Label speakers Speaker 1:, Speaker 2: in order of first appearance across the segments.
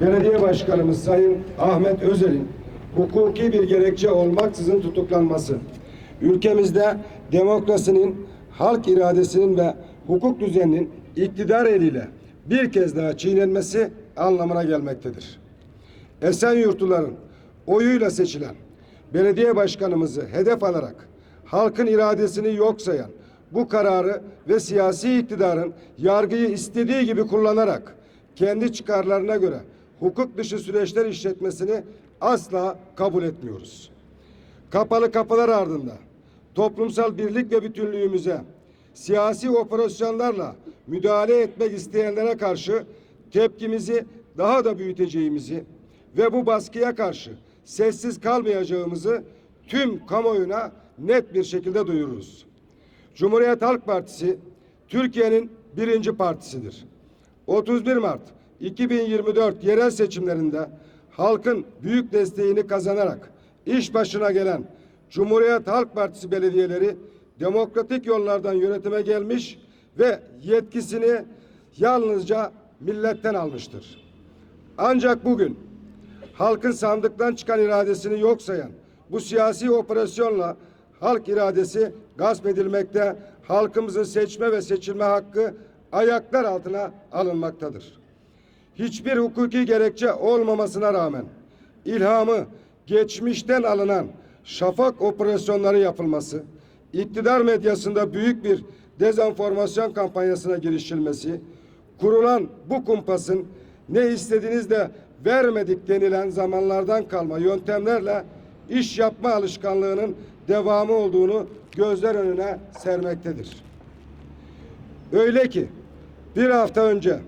Speaker 1: Belediye Başkanımız Sayın Ahmet Özel'in hukuki bir gerekçe olmaksızın tutuklanması, ülkemizde demokrasinin, halk iradesinin ve hukuk düzeninin iktidar eliyle bir kez daha çiğnenmesi anlamına gelmektedir. Esenyurtluların oyuyla seçilen belediye başkanımızı hedef alarak halkın iradesini yok sayan bu kararı ve siyasi iktidarın yargıyı istediği gibi kullanarak kendi çıkarlarına göre hukuk dışı süreçler işletmesini asla kabul etmiyoruz. Kapalı kapılar ardında toplumsal birlik ve bütünlüğümüze siyasi operasyonlarla müdahale etmek isteyenlere karşı tepkimizi daha da büyüteceğimizi ve bu baskıya karşı sessiz kalmayacağımızı tüm kamuoyuna net bir şekilde duyururuz. Cumhuriyet Halk Partisi Türkiye'nin birinci partisidir. 31 Mart 2024 yerel seçimlerinde halkın büyük desteğini kazanarak iş başına gelen Cumhuriyet Halk Partisi belediyeleri demokratik yollardan yönetime gelmiş ve yetkisini yalnızca milletten almıştır. Ancak bugün halkın sandıktan çıkan iradesini yok sayan bu siyasi operasyonla halk iradesi gasp edilmekte, halkımızın seçme ve seçilme hakkı ayaklar altına alınmaktadır. Hiçbir hukuki gerekçe olmamasına rağmen ilhamı geçmişten alınan şafak operasyonları yapılması, iktidar medyasında büyük bir dezenformasyon kampanyasına girişilmesi, kurulan bu kumpasın ne istediğiniz de vermedik denilen zamanlardan kalma yöntemlerle iş yapma alışkanlığının devamı olduğunu gözler önüne sermektedir. Öyle ki bir hafta önce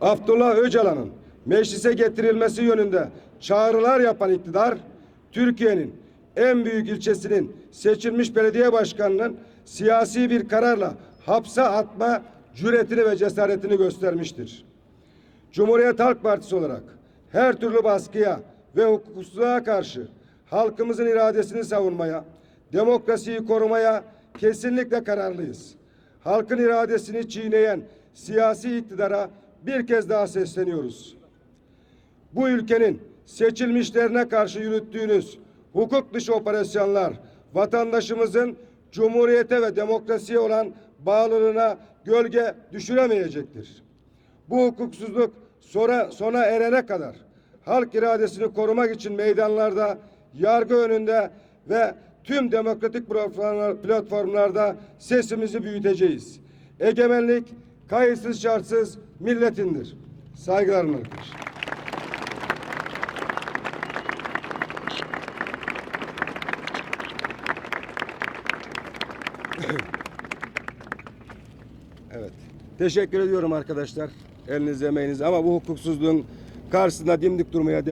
Speaker 1: Abdullah Öcalan'ın meclise getirilmesi yönünde çağrılar yapan iktidar, Türkiye'nin en büyük ilçesinin seçilmiş belediye başkanının siyasi bir kararla hapse atma cüretini ve cesaretini göstermiştir. Cumhuriyet Halk Partisi olarak her türlü baskıya ve hukuksuzluğa karşı halkımızın iradesini savunmaya, demokrasiyi korumaya kesinlikle kararlıyız. Halkın iradesini çiğneyen siyasi iktidara bir kez daha sesleniyoruz. Bu ülkenin seçilmişlerine karşı yürüttüğünüz hukuk dışı operasyonlar vatandaşımızın cumhuriyete ve demokrasiye olan bağlılığına gölge düşüremeyecektir. Bu hukuksuzluk sonra sona erene kadar halk iradesini korumak için meydanlarda, yargı önünde ve tüm demokratik platformlar- platformlarda sesimizi büyüteceğiz. Egemenlik kayıtsız şartsız milletindir. Saygılarımla. arkadaşlar. Evet. Teşekkür ediyorum arkadaşlar. Elinize emeğinize ama bu hukuksuzluğun karşısında dimdik durmaya